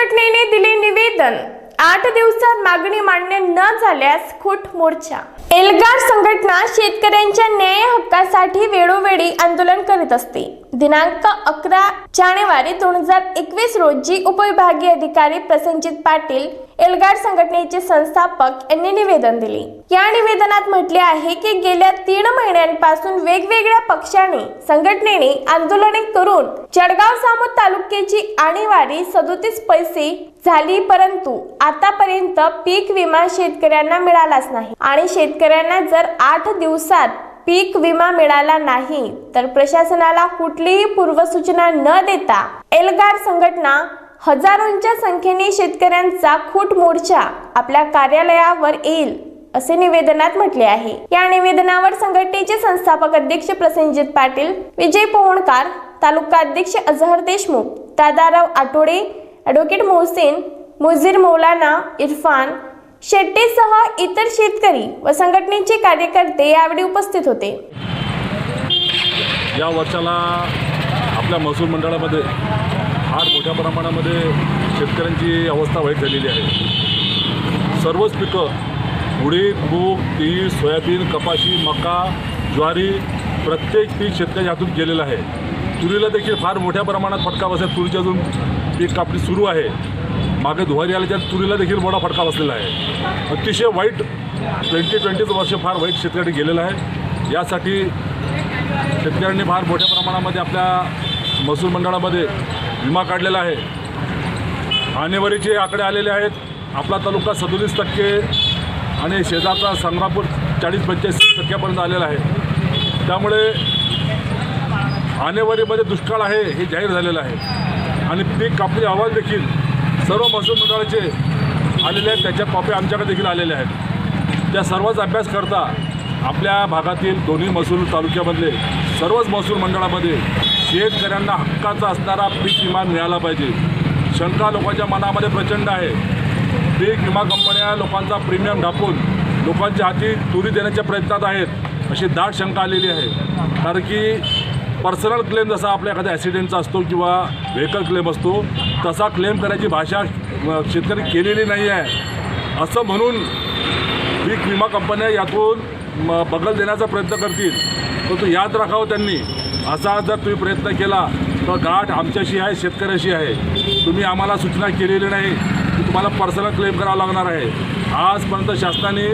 निवेदन. आठ दिवसात मागणी मान्य न झाल्यास खूट मोर्चा. एल्गार संघटना शेतकऱ्यांच्या न्याय हक्कासाठी वेळोवेळी आंदोलन करीत असते. दिनांक अकरा जानेवारी दोन हजार एकवीस रोजी उपविभागीय अधिकारी प्रसंजित पाटील एल्गार संघटनेचे संस्थापक यांनी निवेदन दिले. या निवेदनात म्हटले आहे की गेल्या तीन महिन्यांपासून वेगवेगळ्या पक्षाने संघटनेने आंदोलने करून जळगाव सामोद तालुक्याची आणीवारी सदोतीस पैसे झाली परंतु आतापर्यंत पीक विमा शेतकऱ्यांना मिळालाच नाही. आणि शेतकऱ्यांना जर आठ दिवसात पीक विमा मिळाला नाही तर प्रशासनाला कुठलीही पूर्वसूचना न देता एल्गार संघटना हजारोंच्या संख्येने शेतकऱ्यांचा खूट मोर्चा आपल्या कार्यालयावर येईल असे निवेदनात म्हटले आहे. या निवेदनावर संघटनेचे संस्थापक अध्यक्ष प्रसेनजित पाटील विजय पोहणकार तालुका अध्यक्ष अझहर देशमुख दादाराव आठवडे ॲडव्होकेट मोहसेन मुझीर मौलाना इरफान शेट्टीसह इतर शेतकरी व संघटनेचे कार्यकर्ते यावेळी उपस्थित होते. या वर्षाला आपल्या महसूल मंडळामध्ये फार मोठ्या प्रमाणामध्ये शेतकऱ्यांची अवस्था वाईट झालेली आहे. सर्वच पिकं उडीद मूग तीळ सोयाबीन कपाशी मका ज्वारी प्रत्येक पीक शेतकऱ्याच्या हातून गेलेलं आहे. तुरीला देखील फार मोठ्या प्रमाणात फटका बसला तुरीची अजून पीक कापणी सुरू आहे. मागे दुवारी आल्याच्या तुरीला देखील मोठा फटका बसलेला आहे. अतिशय वाईट ट्वेंटी ट्वेंटीचं वर्ष फार वाईट शेतकऱ्यांनी गेलेलं आहे. यासाठी शेतकऱ्यांनी फार मोठ्या प्रमाणामध्ये आपल्या महसूल मंडळामध्ये विमा काढलेला आहे. आणेवारीचे आकडे आलेले आहेत. आपला तालुका सदोतीस टक्के आणि शेजारचा संग्रापूर चाळीस पंचेचाळीस टक्क्यापर्यंत आलेला आहे. त्यामुळे आणेवारीमध्ये दुष्काळ आहे हे जाहीर झालेलं आहे. आणि पीक कापणी अहवाल देखील सर्व महसूल मंडळाचे आलेले आहेत. त्याच्या कॉप्या आमच्याकडे देखील आलेल्या आहेत. त्या सर्वच अभ्यास करता आपल्या भागातील दोन्ही महसूल तालुक्यामधले सर्वच महसूल मंडळामध्ये शेतकऱ्यांना हक्काचा असणारा पीक विमा मिळाला पाहिजे. शंका लोकांच्या मनामध्ये प्रचंड आहे. पीक विमा कंपन्या लोकांचा प्रीमियम ढापून लोकांच्या हाती तुरी देण्याच्या प्रयत्नात आहेत अशी दाट शंका आलेली आहे. कारण की पर्सनल क्लेम जसा आपल्या एखाद्या ॲक्सिडेंटचा असतो किंवा व्हेकल क्लेम असतो तसा क्लेम करायची भाषा शेतकरी केलेली नाही आहे असं म्हणून पीक विमा कंपन्या यातून म, बगल देण्याचा प्रयत्न करतील. परंतु याद राखावं त्यांनी. असा जर तुम्ही प्रयत्न केला तर गाठ आमच्याशी आहे शेतकऱ्याशी आहे. तुम्ही आम्हाला सूचना केलेली नाही की तुम्हाला पर्सनल क्लेम करावा लागणार आहे. आजपर्यंत शासनाने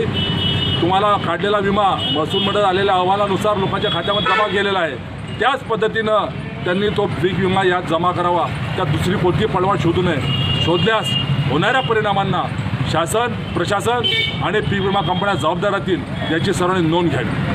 तुम्हाला काढलेला विमा महसूल मंडळ आलेल्या अहवालानुसार लोकांच्या खात्यामध्ये जमा केलेला आहे. त्याच पद्धतीनं त्यांनी तो पीक विमा यात जमा करावा. त्यात दुसरी कोणती पडवा शोधू नये. शोधल्यास होणाऱ्या परिणामांना शासन प्रशासन आणि पीक विमा कंपन्या जबाबदार राहतील याची सर्वांनी नोंद घ्यावी.